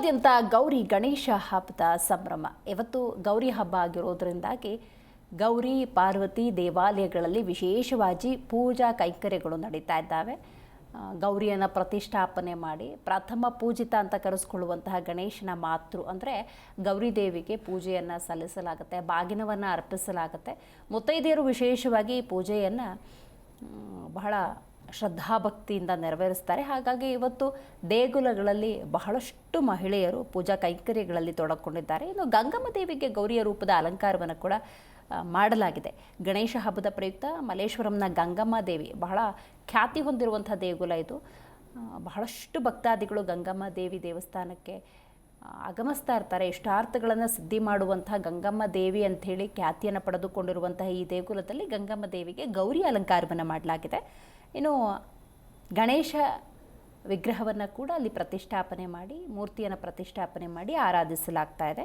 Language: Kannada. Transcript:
ವಿಶ್ವಾದ್ಯಂತ ಗೌರಿ ಗಣೇಶ ಹಬ್ಬದ ಸಂಭ್ರಮ. ಇವತ್ತು ಗೌರಿ ಹಬ್ಬ ಆಗಿರೋದ್ರಿಂದಾಗಿ ಗೌರಿ, ಪಾರ್ವತಿ ದೇವಾಲಯಗಳಲ್ಲಿ ವಿಶೇಷವಾಗಿ ಪೂಜಾ ಕೈಂಕರ್ಯಗಳು ನಡೀತಾ ಇದ್ದಾವೆ. ಗೌರಿಯನ್ನು ಪ್ರತಿಷ್ಠಾಪನೆ ಮಾಡಿ ಪ್ರಥಮ ಪೂಜಿತ ಅಂತ ಕರೆಸ್ಕೊಳ್ಳುವಂತಹ ಗಣೇಶನ ಮಾತೃ ಅಂದರೆ ಗೌರಿ ದೇವಿಗೆ ಪೂಜೆಯನ್ನು ಸಲ್ಲಿಸಲಾಗುತ್ತೆ, ಬಾಗಿನವನ್ನು ಅರ್ಪಿಸಲಾಗುತ್ತೆ. ಮುತ್ತೈದೆಯರು ವಿಶೇಷವಾಗಿ ಪೂಜೆಯನ್ನು ಬಹಳ ಶ್ರದ್ಧಾಭಕ್ತಿಯಿಂದ ನೆರವೇರಿಸ್ತಾರೆ. ಹಾಗಾಗಿ ಇವತ್ತು ದೇಗುಲಗಳಲ್ಲಿ ಬಹಳಷ್ಟು ಮಹಿಳೆಯರು ಪೂಜಾ ಕೈಂಕರ್ಯಗಳಲ್ಲಿ ತೊಡಕೊಂಡಿದ್ದಾರೆ. ಇನ್ನು ಗಂಗಮ್ಮ ದೇವಿಗೆ ಗೌರಿಯ ರೂಪದ ಅಲಂಕಾರವನ್ನು ಕೂಡ ಮಾಡಲಾಗಿದೆ. ಗಣೇಶ ಹಬ್ಬದ ಪ್ರಯುಕ್ತ ಮಲ್ಲೇಶ್ವರಂನ ಗಂಗಮ್ಮ ದೇವಿ, ಬಹಳ ಖ್ಯಾತಿ ಹೊಂದಿರುವಂಥ ದೇಗುಲ ಇದು. ಬಹಳಷ್ಟು ಭಕ್ತಾದಿಗಳು ಗಂಗಮ್ಮ ದೇವಿ ದೇವಸ್ಥಾನಕ್ಕೆ ಆಗಮಿಸ್ತಾ ಇರ್ತಾರೆ. ಇಷ್ಟಾರ್ಥಗಳನ್ನು ಸಿದ್ಧಿ ಮಾಡುವಂತಹ ಗಂಗಮ್ಮ ದೇವಿ ಅಂಥೇಳಿ ಖ್ಯಾತಿಯನ್ನು ಪಡೆದುಕೊಂಡಿರುವಂತಹ ಈ ದೇಗುಲದಲ್ಲಿ ಗಂಗಮ್ಮ ದೇವಿಗೆ ಗೌರಿ ಅಲಂಕಾರವನ್ನು ಮಾಡಲಾಗಿದೆ. ಇನ್ನು ಗಣೇಶ ವಿಗ್ರಹವನ್ನು ಕೂಡ ಅಲ್ಲಿ ಪ್ರತಿಷ್ಠಾಪನೆ ಮಾಡಿ ಮೂರ್ತಿಯನ್ನು ಪ್ರತಿಷ್ಠಾಪನೆ ಮಾಡಿ ಆರಾಧಿಸಲಾಗ್ತಾ ಇದೆ.